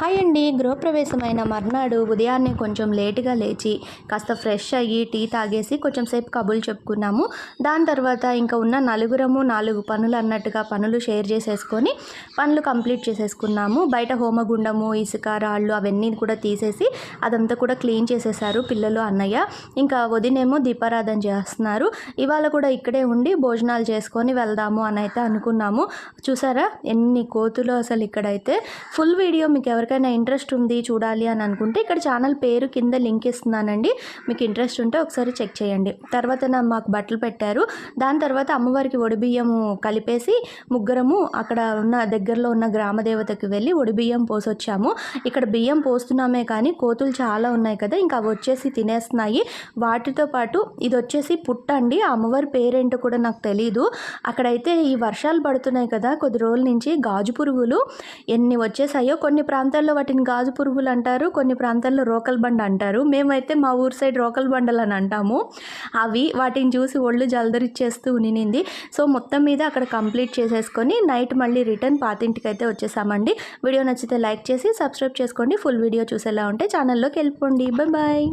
Hi అండి. గృహప్రవేశమైన మర్నాడు ఉదయాన్నే కొంచెం లేటుగా లేచి కాస్త ఫ్రెష్ అయ్యి టీ తాగేసి కొంచెం సేపు కబుర్లు చెప్పుకున్నాము. దాని తర్వాత ఇంకా ఉన్న నలుగురము నాలుగు పనులు అన్నట్టుగా పనులు షేర్ చేసేసుకొని పనులు కంప్లీట్ చేసేసుకున్నాము. బయట హోమగుండము ఇసుక రాళ్ళు అవన్నీ కూడా తీసేసి అదంతా కూడా క్లీన్ చేసేసారు పిల్లలు అన్నయ్య. ఇంకా వదినేమో దీపారాధన చేస్తున్నారు. ఇవాళ కూడా ఇక్కడే ఉండి భోజనాలు చేసుకొని వెళ్దాము అని అయితే అనుకున్నాము. చూసారా? ఎన్ని కోతులు అసలు ఇక్కడైతే. ఫుల్ వీడియో మీకు ఎవరికి ఎవరికైనా ఇంట్రెస్ట్ ఉంది చూడాలి అని అనుకుంటే ఇక్కడ ఛానల్ పేరు కింద లింక్ ఇస్తున్నానండి. మీకు ఇంట్రెస్ట్ ఉంటే ఒకసారి చెక్ చేయండి. తర్వాత నా మాకు బట్టలు పెట్టారు. దాని తర్వాత అమ్మవారికి ఒడిబియ్యము కలిపేసి ముగ్గురము అక్కడ ఉన్న దగ్గరలో ఉన్న గ్రామ దేవతకి వెళ్ళి ఒడిబియ్యం పోసొచ్చాము. ఇక్కడ బియ్యం పోస్తున్నామే కానీ కోతులు చాలా ఉన్నాయి కదా ఇంకా అవి వచ్చేసి తినేస్తున్నాయి. వాటితో పాటు ఇది వచ్చేసి పుట్ట అండి. ఆ అమ్మవారి పేరేంటో కూడా నాకు తెలియదు అక్కడైతే ఈ వర్షాలు పడుతున్నాయి కదా కొద్ది రోజుల నుంచి గాజు పురుగులు ఎన్ని వచ్చేసాయో కొన్ని ప్రాంతాల్లో వాటిని గాజు పురుగులు అంటారు కొన్ని ప్రాంతాల్లో రోకల్ బండ అంటారు. మేమైతే మా ఊరు సైడ్ రోకల్ బండలు అని అంటాము. అవి వాటిని చూసి ఒళ్ళు జలదరిచ్చేస్తూ ఉనింది సో మొత్తం మీద అక్కడ కంప్లీట్ చేసేసుకొని నైట్ మళ్ళీ రిటర్న్ పాతింటికి అయితే వచ్చేసామండి. వీడియో నచ్చితే లైక్ చేసి సబ్స్క్రైబ్ చేసుకోండి. ఫుల్ వీడియో చూసేలా ఉంటే ఛానల్లోకి వెళ్ళిపోండి. Bye bye